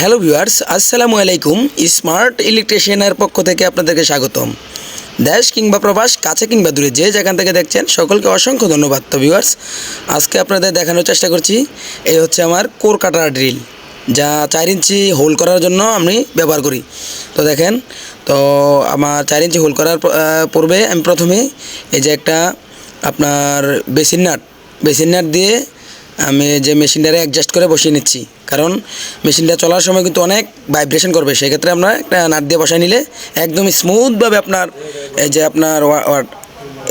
Hello viewers, আসসালামু আলাইকুম। Smart ইলেকট্রিশিয়ানের পক্ষ থেকে আপনাদেরকে স্বাগতম। দেশ কিংবা প্রবাস, কাছে কিংবা দূরে যে যেখান থেকে দেখছেন, সকলকে অসংখ্য ধন্যবাদ। তো ভিউয়ার্স, আজকে আপনাদের দেখানোর চেষ্টা করছি, এই হচ্ছে আমার কোর কাটার ড্রিল, যা চার ইঞ্চি হোল করার জন্য আমি ব্যবহার করি। তো দেখেন, তো আমার চার ইঞ্চি হোল করার পূর্বে আমি প্রথমে এই যে একটা আপনার বেসিন নাট বেসিন নাট দিয়ে আমি যে মেশিনটারে অ্যাডজাস্ট করে বসিয়ে নিচ্ছি। কারণ মেশিনটা চলার সময় কিন্তু অনেক ভাইব্রেশন করবে। সেক্ষেত্রে আমরা একটা নাট দিয়ে বসাই নিলে একদম স্মুথভাবে আপনার এই যে আপনার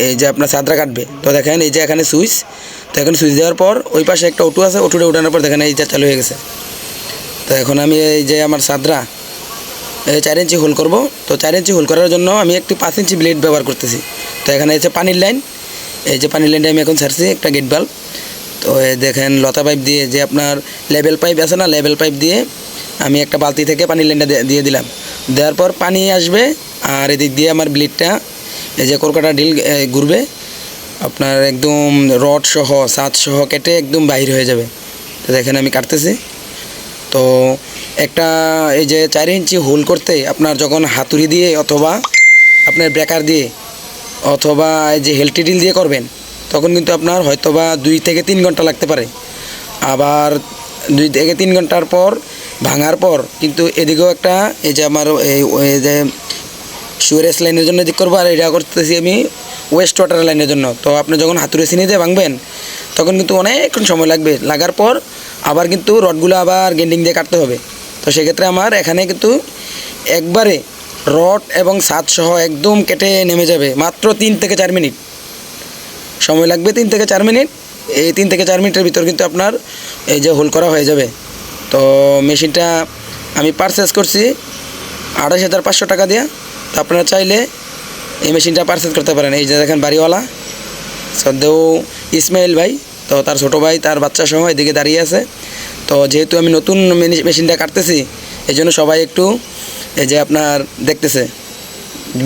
এই যে আপনার চাদরা কাটবে। তো দেখেন এই যে এখানে সুইচ, তো এখানে সুইচ দেওয়ার পর ওই পাশে একটা ওটু আছে ওটুটা উঠানোর পর দেখেন এই যে চালু হয়ে গেছে। তো এখন আমি এই যে আমার এই চার ইঞ্চি হোল করব। তো চার ইঞ্চি হোল করার জন্য আমি একটি পাঁচ ইঞ্চি ব্লেড ব্যবহার করতেছি। তো এখানে হচ্ছে পানির লাইন এই যে পানির লাইনটা আমি এখন ছাড়ছি, একটা গেট বাল্ব তো দেখেন, লতা পাইপ দিয়ে যে আপনার লেভেল পাইপ আছে না লেভেল পাইপ দিয়ে আমি একটা বালতি থেকে পানির লাইনটা দিয়ে- দিয়ে দিলাম। দেওয়ার পর পানি আসবে আর এদিক দিয়ে আমার ব্লিডটা এই যে কলকাতা ডিল ঘুরবে। আপনার একদম রড সহ সাত সহ কেটে একদম বাহির হয়ে যাবে। তো দেখেন আমি কাটতেছি। তো একটা, এই যে চার ইঞ্চি হোল করতে আপনার যখন হাতুড়ি দিয়ে অথবা আপনার ব্রেকার দিয়ে অথবা এই যে হেলটি ডিল দিয়ে করবেন তখন কিন্তু আপনার হয়তো বা দুই থেকে তিন ঘণ্টা লাগতে পারে। আবার দুই থেকে তিন ঘণ্টার পর, ভাঙার পর কিন্তু এদিকেও একটা এই যে আমার এই যে সুয়ারেস লাইনের জন্য দিক করব, আর এটা করতেছি আমি ওয়েস্ট ওয়াটার লাইনের জন্য। তো আপনি যখন হাতুড়ে চিনি দিয়ে ভাঙবেন, তখন কিন্তু অনেকক্ষণ সময় লাগবে। লাগার পর আবার কিন্তু রডগুলো আবার গেন্ডিং দিয়ে কাটতে হবে। তো সেক্ষেত্রে আমার এখানে কিন্তু একবারে রড এবং ছাদ সহ একদম কেটে নেমে যাবে, মাত্র তিন থেকে চার মিনিট। সময় লাগবে তিন থেকে চার মিনিট। এই তিন থেকে চার মিনিটের ভিতর কিন্তু আপনার এই যে হোল করা হয়ে যাবে। তো মেশিনটা আমি পারচেস করছি আড়াইশ হাজার পাঁচশো টাকা দিয়ে। তো আপনারা চাইলে এই মেশিনটা পারচেস করতে পারেন। এই যে দেখেন বাড়িওয়ালা সদ্যেও ইসমাইল ভাই, তো তার ছোটো ভাই, তার বাচ্চা সহ এদিকে দাঁড়িয়ে আছে। তো যেহেতু আমি নতুন মেশিনটা কাটতেছি, এই জন্য সবাই একটু এই যে আপনার দেখতেছে,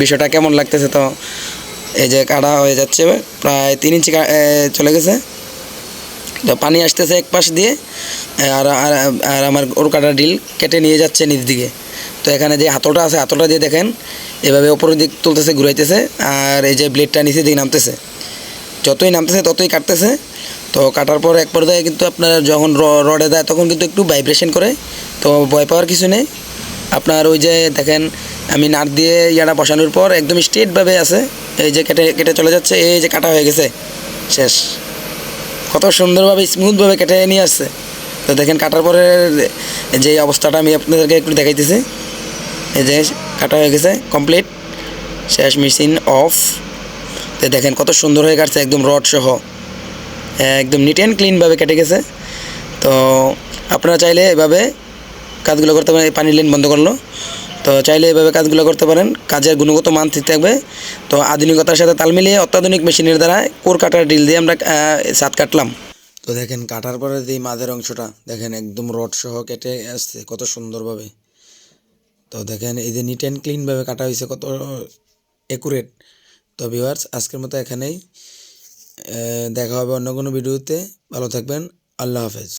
বিষয়টা কেমন লাগতেছে তো এই যে কাটা হয়ে যাচ্ছে প্রায় তিন ইঞ্চি চলে গেছে। তো পানি আসতেছে এক পাশ দিয়ে আর আর আমার ওর কাটা ডিল কেটে নিয়ে যাচ্ছে নিচ দিকে। তো এখানে যে হাতলটা আছে, হাতলটা দিয়ে দেখেন, এভাবে ওপরের দিক তুলতেছে, ঘুরাইতেছে, আর এই যে ব্লেডটা নিচের দিকে নামতেছে। যতই নামতেছে, ততই কাটতেছে। তো কাটার পর এক পর্যায়ে কিন্তু আপনার যখন রডে দেয়, তখন কিন্তু একটু ভাইব্রেশন করে। তো ভয় পাওয়ার কিছু নেই। আপনার ওই যে দেখেন আমি নাট দিয়ে ইয়াটা বসানোর পর একদম স্ট্রেটভাবে আছে। এই যে কেটে কেটে চলে যাচ্ছে, এই যে কাটা হয়ে গেছে। শেষ। কত সুন্দরভাবে স্মুথভাবে কেটে নিয়ে আসছে। তো দেখেন, কাটার পরে যে অবস্থাটা আমি আপনাদেরকে একটু দেখাইতেছি। এই যে কাটা হয়ে গেছে কমপ্লিট শেষ মেশিন অফ তো দেখেন, কত সুন্দর হয়ে কাটছে, একদম রড সহ। একদম নিট অ্যান্ড ক্লিনভাবে কেটে গেছে। তো আপনারা চাইলে এভাবে কাজগুলো করতে পারেন পানির লাইন বন্ধ করল। তো চাইলে এভাবে কাজগুলো করতে পারেন। কাজের গুণগত মান ঠিক থাকবে। তো আধুনিকতার সাথে তাল মিলিয়ে অত্যাধুনিক মেশিনের দ্বারা কোর কাটার ডিল দিয়ে আমরা সাত কাটলাম। তো দেখেন, কাটার পরে যে মাঝের অংশটা, দেখেন একদম রড সহ কেটে আসছে, কত সুন্দরভাবে। তো দেখেন, এই যে নিট অ্যান্ড ক্লিনভাবে কাটা হয়েছে, কত একুরেট তো ভিউয়ার্স আজকের মতো এখানেই দেখা হবে অন্য কোনো ভিডিওতে। ভালো থাকবেন, আল্লাহ হাফেজ।